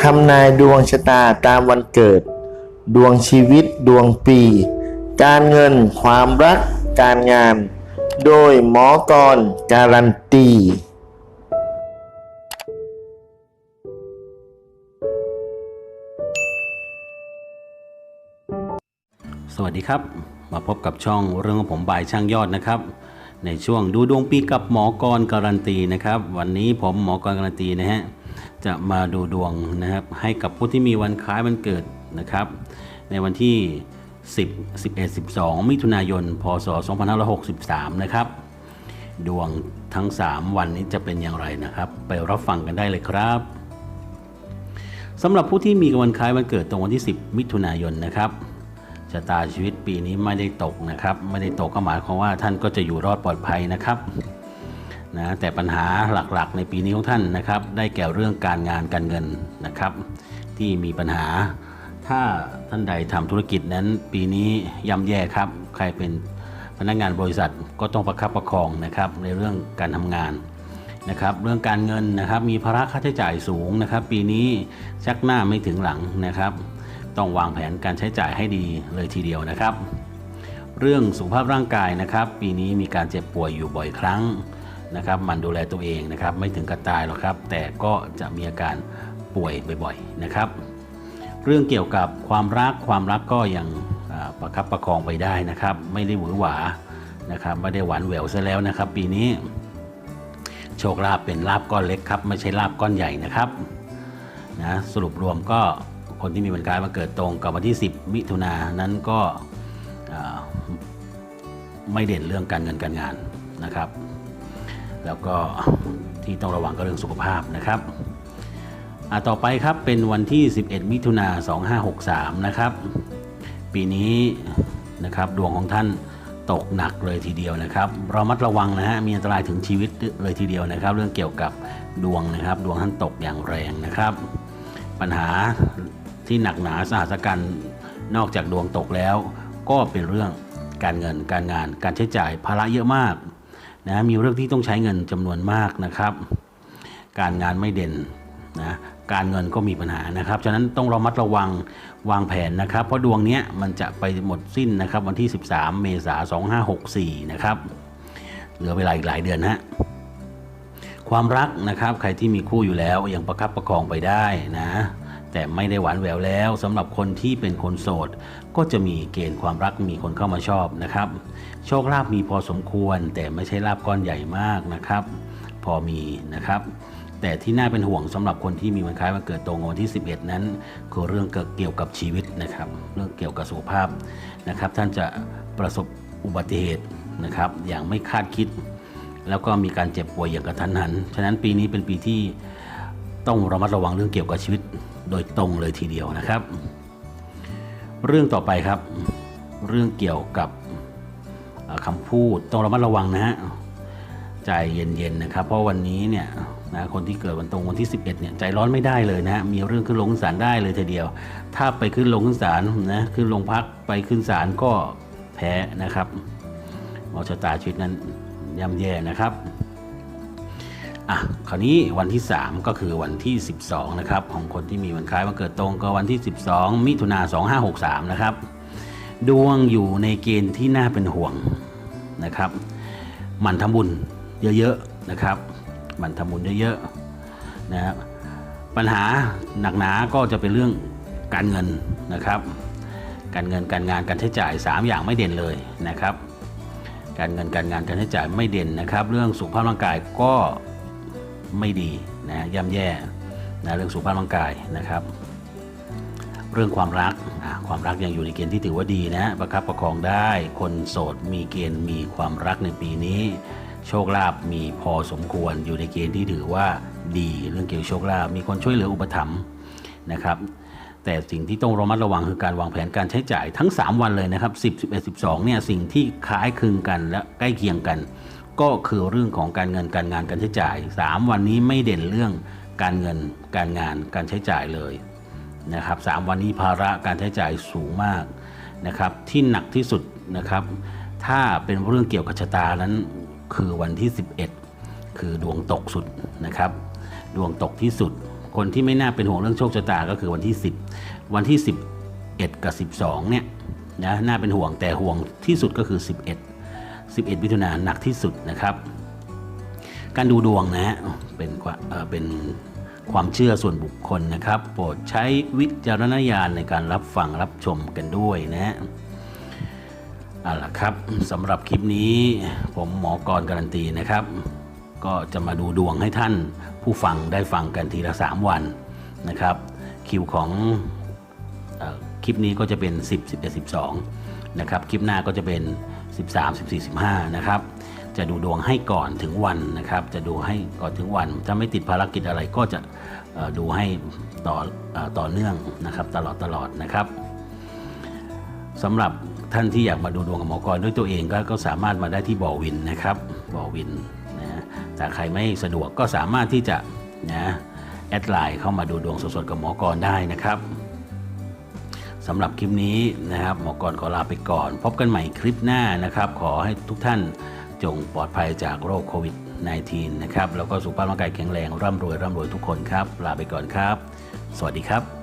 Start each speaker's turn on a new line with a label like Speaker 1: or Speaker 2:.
Speaker 1: ทำนายดวงชะตาตามวันเกิด ดวงชีวิตดวงปี การเงินความรัก การงาน โดยหมอกรการันตี
Speaker 2: สวัสดีครับ มาพบกับช่องเรื่องของผมบายช่างยอดนะครับ ในช่วงดูดวงปีกับหมอกรการันตีนะครับ วันนี้ผมหมอกรการันตีนะฮะ จะมาดูดวงนะครับ ให้กับผู้ที่มีวันคล้ายวันเกิดนะครับ ในวันที่ 10 11 12 มิถุนายน พศ 2563 นะครับ ดวงทั้ง 3 วันนี้จะเป็นอย่างไรนะครับ ไปรับฟังกันได้เลยครับสำหรับผู้ที่มีวันคล้ายวันเกิดตรงวันที่ 10 มิถุนายนนะครับชะตาชีวิตปีนี้ไม่ได้ตกนะครับ ไม่ได้ตกก็หมายความว่าท่านก็จะอยู่รอดปลอดภัยนะครับ นะแต่ปัญหาหลักๆ ในปีนี้ของท่านนะครับได้แก่เรื่องการงานการเงินนะครับ ที่มีปัญหา ถ้าท่านใดทำธุรกิจนั้น ปีนี้ย่ำแย่ครับ ใครเป็นพนักงานบริษัทก็ต้องประคับประคองนะครับในเรื่องการทำงานนะครับ เรื่องการเงินนะครับมีภาระค่าใช้จ่ายสูงนะครับ ปีนี้ชักหน้าไม่ถึงหลังนะครับ ต้องวางแผนการใช้จ่ายให้ดีเลยทีเดียวนะครับ เรื่องสุขภาพร่างกายนะครับ ปีนี้มีการเจ็บป่วยอยู่บ่อยครั้ง นะครับมันดูแลตัวเองนะครับไม่ถึงกับตายหรอกครับ แต่ก็จะมีอาการป่วยบ่อยๆนะครับ เรื่องเกี่ยวกับความรักความรักก็ยังประคับประคองไปได้นะครับ ไม่ได้หวือหวานะครับไม่ได้หวานแหววซะแล้วนะครับ ปีนี้ โชคลาภเป็นลาบก้อนเล็กครับ ไม่ใช่ลาบก้อนใหญ่นะครับนะสรุปรวมก็คนที่มีวันคล้ายมาเกิดตรงกับวันที่ 10 มิถุนายนนั้นก็ไม่เด่นเรื่องการเงินการงานนะครับ แล้วก็ที่ต้องระวังก็เรื่องสุขภาพนะครับต่อไปครับเป็นวันที่ 11 มิถุนา2563 นะครับ ปีนี้นะครับดวงของท่านตกหนักเลยทีเดียวนะครับเรามัดระวังนะฮะมีอันตรายถึงชีวิตเลยทีเดียวนะครับ เรื่องเกี่ยวกับดวงนะครับ ดวงท่านตกอย่างแรงนะครับ ปัญหาที่หนักหนาสหัสกันนอกจากดวงตกแล้ว ก็เป็นเรื่องการเงินการงาน การใช้จ่ายภาระเยอะมาก นะมีเรื่องที่ต้องใช้เงินจำนวนมากนะครับ การงานไม่เด่นนะการเงินก็มีปัญหานะครับ ฉะนั้นต้องระมัดระวังวางแผนนะครับ เพราะดวงเนี้ยมันจะไปหมดสิ้นนะครับวันที่ 13 เมษายน 2564 นะครับ เหลือเวลาอีกหลายเดือนฮะความรักนะครับ ใครที่มีคู่อยู่แล้วยังประคับประคองไปได้นะ แต่ไม่ได้หวานแหววแล้วสำหรับคนที่เป็นคนโสด ก็จะมีเกณฑ์ความรักมีคนเข้ามาชอบนะครับ โชคลาภมีพอสมควร แต่ไม่ใช่ลาบก้อนใหญ่มากนะครับ พอมีนะครับแต่ที่น่าเป็นห่วงสำหรับคนที่มีวันคล้ายวันเกิดตรงวันที่ 11 นั้น คือเรื่องเกี่ยวกับชีวิตนะครับ เรื่องเกี่ยวกับสุขภาพนะครับ ท่านจะประสบอุบัติเหตุนะครับ อย่างไม่คาดคิด แล้วก็มีการเจ็บป่วยอย่างกระทันหัน ฉะนั้นปีนี้เป็นปีที่ต้องระมัดระวังเรื่องเกี่ยวกับชีวิต โดยตรงเลยทีเดียวนะครับ เรื่องต่อไปครับ เรื่องเกี่ยวกับคำพูดต้องระมัดระวังนะฮะใจเย็นๆนะครับ เพราะวันนี้เนี่ยนะคนที่เกิดวันตรงวันที่ 11เนี่ยใจร้อนไม่ได้เลยนะฮะมีเรื่องขึ้นลงขึ้นศาลได้เลยทีเดียว ถ้าไปขึ้นลงขึ้นศาลนะขึ้นลงพักไปขึ้นศาลก็แพ้นะครับมอชะตาชีวิตนั้นย่ำแย่นะครับ อะคราวนี้วันที่ 3 ก็คือวันที่ 12นะครับของคนที่มีวันคล้ายวันเกิดตรงก็วันที่ 12 มิถุนา2563นะครับดวงอยู่ในเกณฑ์ที่น่าเป็นห่วงนะครับหมันทำบุญเยอะๆนะครับหมันทำบุญเยอะๆนะครับปัญหาหนักหนาก็จะเป็นเรื่องการเงินนะครับการเงินการงานการใช้จ่าย 3 อย่างไม่เด่นเลยนะครับ การเงินการงานการใช้จ่ายไม่เด่นนะครับ เรื่องสุขภาพร่างกายก็ ไม่ดีนะย่ำแย่นะเรื่องสุขภาพร่างกายนะครับ เรื่องความรักอะความรักยังอยู่ในเกณฑ์ที่ถือว่าดีนะประคับประคองได้คนโสดมีเกณฑ์มีความรักในปีนี้ โชคลาภมีพอสมควรอยู่ในเกณฑ์ที่ถือว่าดีเรื่องเกี่ยวกับโชคลาภมีคนช่วยเหลืออุปถัมภ์นะครับแต่สิ่งที่ต้องระมัดระวังคือการวางแผนการใช้จ่ายทั้ง 3 วันเลยนะครับ 10 11 12เนี่ยสิ่งที่คล้ายคลึงกันและใกล้เคียงกัน ก็คือเรื่องของการเงินการงานการใช้จ่าย 3 วันนี้ไม่เด่นเรื่องการเงินการงานการใช้จ่ายเลยนะครับสามวันนี้ภาระการใช้จ่ายสูงมากนะครับที่หนักที่สุดนะครับ ถ้าเป็นเรื่องเกี่ยวกับชะตานั้นคือวันที่ 11 คือดวงตกสุดนะครับ ดวงตกที่สุด คนที่ไม่น่าเป็นห่วงเรื่องโชคชะตาก็คือวันที่ 10 วันที่ 11 กับ 12เนี่ยนะน่าเป็นห่วงแต่ห่วงที่สุดก็คือ 11 11มิถุนายนหนักที่สุดนะครับ การดูดวงนะฮะเป็นความเป็นความเชื่อส่วนบุคคลนะครับ โปรดใช้วิจารณญาณในการรับฟังรับชมกันด้วยนะฮะเอาล่ะครับสำหรับคลิปนี้ผมหมอกรการันตีนะครับ ก็จะมาดูดวงให้ท่านผู้ฟังได้ฟังกันทีละ 3 วันนะครับ คิวของอคลิปนี้ก็จะเป็น 10 11 12 นะครับ คลิปหน้าก็จะเป็น 13 14 15นะครับจะดูดวงให้ก่อนถึงวันนะครับ จะดูให้ก่อนถึงวัน ถ้าไม่ติดภารกิจอะไรก็จะดูให้ต่ออต่อเนื่องนะครับ ตลอดตลอดนะครับสำหรับท่านที่อยากมาดูดวงกับหมอกรด้วยตัวเองก็ก็สามารถมาได้ที่บ่อวินนะครับบ่อวินนะแต่ใครไม่สะดวกก็สามารถที่จะนะแอดไลน์เข้ามาดูดวงสดๆกับหมอกรได้นะครับ สำหรับคลิปนี้นะครับ หมอกรขอลาไปก่อน พบกันใหม่คลิปหน้านะครับ ขอให้ทุกท่านจงปลอดภัยจากโรคโควิด -19 นะครับ แล้วก็สุขภาพร่างกายแข็งแรง ร่ำรวย ร่ำรวยทุกคนครับ ลาไปก่อนครับ สวัสดีครับ